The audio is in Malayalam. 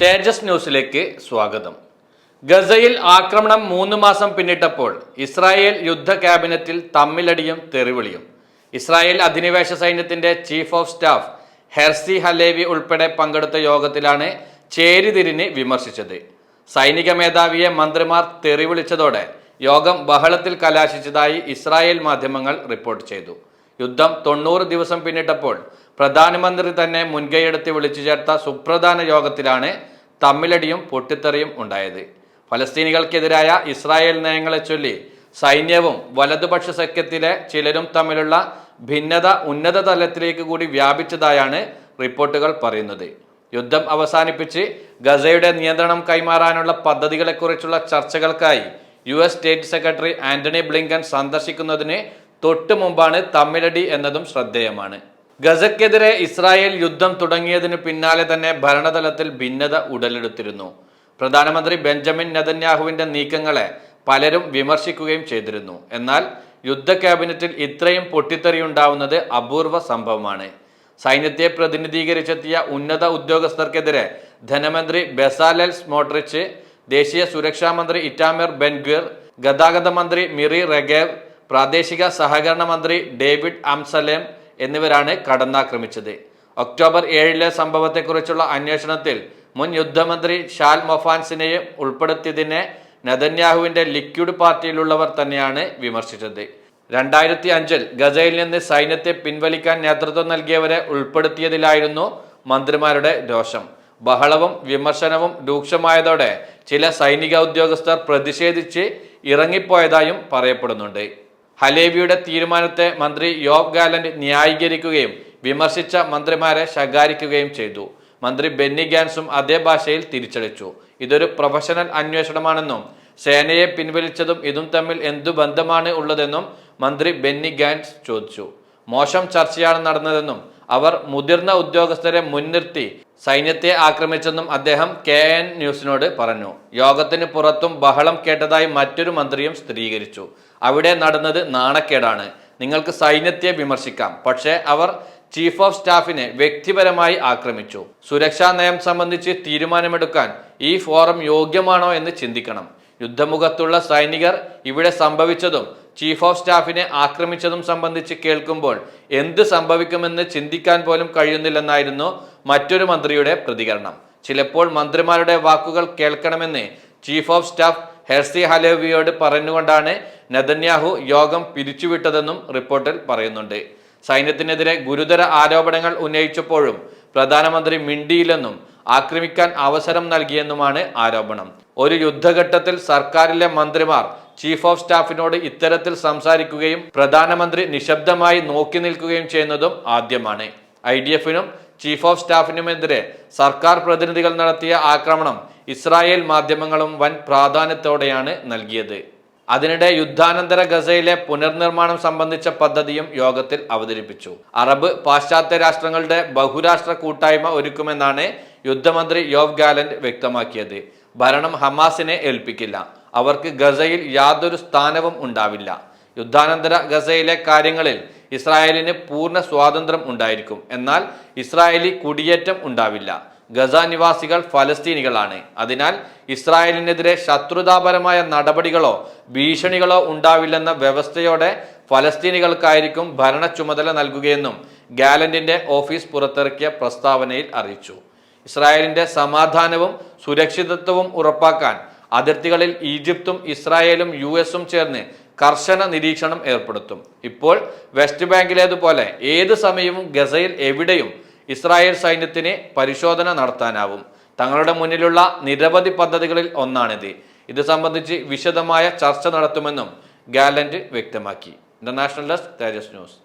തേജസ് ന്യൂസിലേക്ക് സ്വാഗതം. ഗസയിൽ ആക്രമണം മൂന്ന് മാസം പിന്നിട്ടപ്പോൾ ഇസ്രായേൽ യുദ്ധ ക്യാബിനറ്റിൽ തമ്മിലടിയും തെറിവിളിയും. ഇസ്രായേൽ അധിനിവേശ സൈന്യത്തിന്റെ chief of staff Herzi Halevi ഉൾപ്പെടെ പങ്കെടുത്ത യോഗത്തിലാണ് ചേരിതിരിഞ്ഞ് വിമർശിച്ചത്. സൈനിക മേധാവിയെ മന്ത്രിമാർ തെറിവിളിച്ചതോടെ യോഗം ബഹളത്തിൽ കലാശിച്ചതായി ഇസ്രായേൽ മാധ്യമങ്ങൾ റിപ്പോർട്ട് ചെയ്തു. യുദ്ധം തൊണ്ണൂറ് ദിവസം പിന്നിട്ടപ്പോൾ പ്രധാനമന്ത്രി തന്നെ മുൻകൈയെടുത്ത് വിളിച്ചു ചേർത്ത സുപ്രധാന യോഗത്തിലാണ് തമ്മിലടിയും പൊട്ടിത്തെറിയും ഉണ്ടായത്. ഫലസ്തീനികൾക്കെതിരായ ഇസ്രായേൽ നയങ്ങളെ ചൊല്ലി സൈന്യവും വലതുപക്ഷ സഖ്യത്തിലെ ചിലരും തമ്മിലുള്ള ഭിന്നത ഉന്നത തലത്തിലേക്ക് കൂടി വ്യാപിച്ചതായാണ് റിപ്പോർട്ടുകൾ പറയുന്നത്. യുദ്ധം അവസാനിപ്പിച്ച് ഗസയുടെ നിയന്ത്രണം കൈമാറാനുള്ള പദ്ധതികളെക്കുറിച്ചുള്ള ചർച്ചകൾക്കായി U S state secretary Antony Blinken സന്ദർശിക്കുന്നതിന് തൊട്ടു മുമ്പാണ് തമ്മിലടി എന്നതും ശ്രദ്ധേയമാണ്. ഗസയ്ക്കെതിരെ ഇസ്രായേൽ യുദ്ധം തുടങ്ങിയതിന് പിന്നാലെ തന്നെ ഭരണതലത്തിൽ ഭിന്നത ഉടലെടുത്തിരുന്നു. പ്രധാനമന്ത്രി ബെഞ്ചമിൻ നെതന്യാഹുവിന്റെ നീക്കങ്ങളെ പലരും വിമർശിക്കുകയും ചെയ്തിരുന്നു. എന്നാൽ യുദ്ധ ക്യാബിനറ്റിൽ ഇത്രയും പൊട്ടിത്തെറിയുണ്ടാവുന്നത് അപൂർവ സംഭവമാണ്. സൈന്യത്തെ പ്രതിനിധീകരിച്ചെത്തിയ ഉന്നത ഉദ്യോഗസ്ഥർക്കെതിരെ ധനമന്ത്രി ബെസാലൽ സ്മോട്രിച്ച് ദേശീയ സുരക്ഷാ മന്ത്രി ഇറ്റാമിർ ബെൻഗ്വിർ ഗതാഗത മന്ത്രി മിറി റെഗേവ് പ്രാദേശിക സഹകരണ മന്ത്രി ഡേവിഡ് അംസലേം എന്നിവരാണ് കടന്നാക്രമിച്ചത്. ഒക്ടോബർ ഏഴിലെ സംഭവത്തെക്കുറിച്ചുള്ള അന്വേഷണത്തിൽ മുൻ യുദ്ധമന്ത്രി ഷാൽ മൊഫാൻസിനെയും ഉൾപ്പെടുത്തിയതിനെ നദന്യാഹുവിന്റെ ലിക്വിഡ് പാർട്ടിയിലുള്ളവർ തന്നെയാണ് വിമർശിച്ചത്. രണ്ടായിരത്തി അഞ്ചിൽ ഗസയിൽ നിന്ന് സൈന്യത്തെ പിൻവലിക്കാൻ നേതൃത്വം നൽകിയവരെ ഉൾപ്പെടുത്തിയതിലായിരുന്നു മന്ത്രിമാരുടെ രോഷം. ബഹളവും വിമർശനവും രൂക്ഷമായതോടെ ചില സൈനിക ഉദ്യോഗസ്ഥർ പ്രതിഷേധിച്ച് ഇറങ്ങിപ്പോയതായും പറയപ്പെടുന്നുണ്ട്. ഹലേവിയുടെ തീരുമാനത്തെ മന്ത്രി യോബ് ഗാലന്റ് ന്യായീകരിക്കുകയും വിമർശിച്ച മന്ത്രിമാരെ ശകാരിക്കുകയും ചെയ്തു. മന്ത്രി ബെന്നി ഗാൻസും അതേ ഭാഷയിൽ തിരിച്ചടിച്ചു. ഇതൊരു പ്രൊഫഷണൽ അന്വേഷണമാണെന്നും സേനയെ പിൻവലിച്ചതും ഇതും തമ്മിൽ എന്തു ബന്ധമാണ് ഉള്ളതെന്നും മന്ത്രി ബെന്നി ഗാൻസ് ചോദിച്ചു. മോശം ചർച്ചയാണ് നടന്നതെന്നും അവർ മുതിർന്ന ഉദ്യോഗസ്ഥരെ മുൻനിർത്തി സൈന്യത്തെ ആക്രമിച്ചെന്നും അദ്ദേഹം കെ എൻ ന്യൂസിനോട് പറഞ്ഞു. യോഗത്തിന് പുറത്തും ബഹളം കേട്ടതായി മറ്റൊരു മന്ത്രിയും സ്ഥിരീകരിച്ചു. അവിടെ നടന്നത് നാണക്കേടാണ്. നിങ്ങൾക്ക് സൈന്യത്തെ വിമർശിക്കാം. പക്ഷേ അവർ ചീഫ് ഓഫ് സ്റ്റാഫിനെ വ്യക്തിപരമായി ആക്രമിച്ചു. സുരക്ഷാ നയം സംബന്ധിച്ച് തീരുമാനമെടുക്കാൻ ഈ ഫോറം യോഗ്യമാണോ എന്ന് ചിന്തിക്കണം. യുദ്ധമുഖത്തുള്ള സൈനികർ ഇവിടെ സംഭവിച്ചതും ചീഫ് ഓഫ് സ്റ്റാഫിനെ ആക്രമിച്ചതും സംബന്ധിച്ച് കേൾക്കുമ്പോൾ എന്ത് സംഭവിക്കുമെന്ന് ചിന്തിക്കാൻ പോലും കഴിയുന്നില്ലെന്നായിരുന്നു മറ്റൊരു മന്ത്രിയുടെ പ്രതികരണം. ചിലപ്പോൾ മന്ത്രിമാരുടെ വാക്കുകൾ കേൾക്കണമെന്ന് ചീഫ് ഓഫ് സ്റ്റാഫ് ഹെർസി ഹലേവിയോട് പറഞ്ഞുകൊണ്ടാണ് നെതന്യാഹു യോഗം പിരിച്ചുവിട്ടതെന്നും റിപ്പോർട്ടിൽ പറയുന്നുണ്ട്. സൈന്യത്തിനെതിരെ ഗുരുതര ആരോപണങ്ങൾ ഉന്നയിച്ചപ്പോഴും പ്രധാനമന്ത്രി മിണ്ടിയില്ലെന്നും ആക്രമിക്കാൻ അവസരം നൽകിയെന്നുമാണ് ആരോപണം. ഒരു യുദ്ധഘട്ടത്തിൽ സർക്കാരിലെ മന്ത്രിമാർ ചീഫ് ഓഫ് സ്റ്റാഫിനോട് ഇത്തരത്തിൽ സംസാരിക്കുകയും പ്രധാനമന്ത്രി നിശബ്ദമായി നോക്കി നിൽക്കുകയും ചെയ്യുന്നതും ആദ്യമാണ്. ഐ ഡി എഫിനും ചീഫ് ഓഫ് സ്റ്റാഫിനുമെതിരെ സർക്കാർ പ്രതിനിധികൾ നടത്തിയ ആക്രമണം ഇസ്രായേൽ മാധ്യമങ്ങളും വൻ പ്രാധാന്യത്തോടെയാണ് നൽകിയത്. അതിനിടെ യുദ്ധാനന്തര ഗസയിലെ പുനർനിർമ്മാണം സംബന്ധിച്ച പദ്ധതിയും യോഗത്തിൽ അവതരിപ്പിച്ചു. അറബ് പാശ്ചാത്യ രാഷ്ട്രങ്ങളുടെ ബഹുരാഷ്ട്ര കൂട്ടായ്മ ഒരുക്കുമെന്നാണ് യുദ്ധമന്ത്രി യോവ് ഗാലന്റ് വ്യക്തമാക്കിയത്. ഭരണം ഹമാസിനെ ഏൽപ്പിക്കില്ല. അവർക്ക് ഗസയിൽ യാതൊരു സ്ഥാനവും ഉണ്ടാവില്ല. യുദ്ധാനന്തര ഗസയിലെ കാര്യങ്ങളിൽ ഇസ്രായേലിന് പൂർണ സ്വാതന്ത്ര്യം ഉണ്ടായിരിക്കും. എന്നാൽ ഇസ്രായേലി കുടിയേറ്റം ഉണ്ടാവില്ല. ഗസ നിവാസികൾ ഫലസ്തീനികളാണ്. അതിനാൽ ഇസ്രായേലിനെതിരെ ശത്രുതാപരമായ നടപടികളോ ഭീഷണികളോ ഉണ്ടാവില്ലെന്ന വ്യവസ്ഥയോടെ ഫലസ്തീനികൾക്കായിരിക്കും ഭരണ ചുമതല നൽകുകയെന്നും ഗാലന്റിന്റെ ഓഫീസ് പുറത്തിറക്കിയ പ്രസ്താവനയിൽ അറിയിച്ചു. ഇസ്രായേലിന്റെ സമാധാനവും സുരക്ഷിതത്വവും ഉറപ്പാക്കാൻ അതിർത്തികളിൽ ഈജിപ്തും ഇസ്രായേലും യു എസും ചേർന്ന് കർശന നിരീക്ഷണം ഏർപ്പെടുത്തും. ഇപ്പോൾ വെസ്റ്റ് ബാങ്കിലേതുപോലെ ഏത് സമയവും ഗസയിൽ എവിടെയും ഇസ്രായേൽ സൈന്യത്തിന് പരിശോധന നടത്താനാവും. തങ്ങളുടെ മുന്നിലുള്ള നിരവധി പദ്ധതികളിൽ ഒന്നാണിത്. ഇത് സംബന്ധിച്ച് വിശദമായ ചർച്ച നടത്തുമെന്നും ഗാലന്റ് വ്യക്തമാക്കി. International desk Tejas news.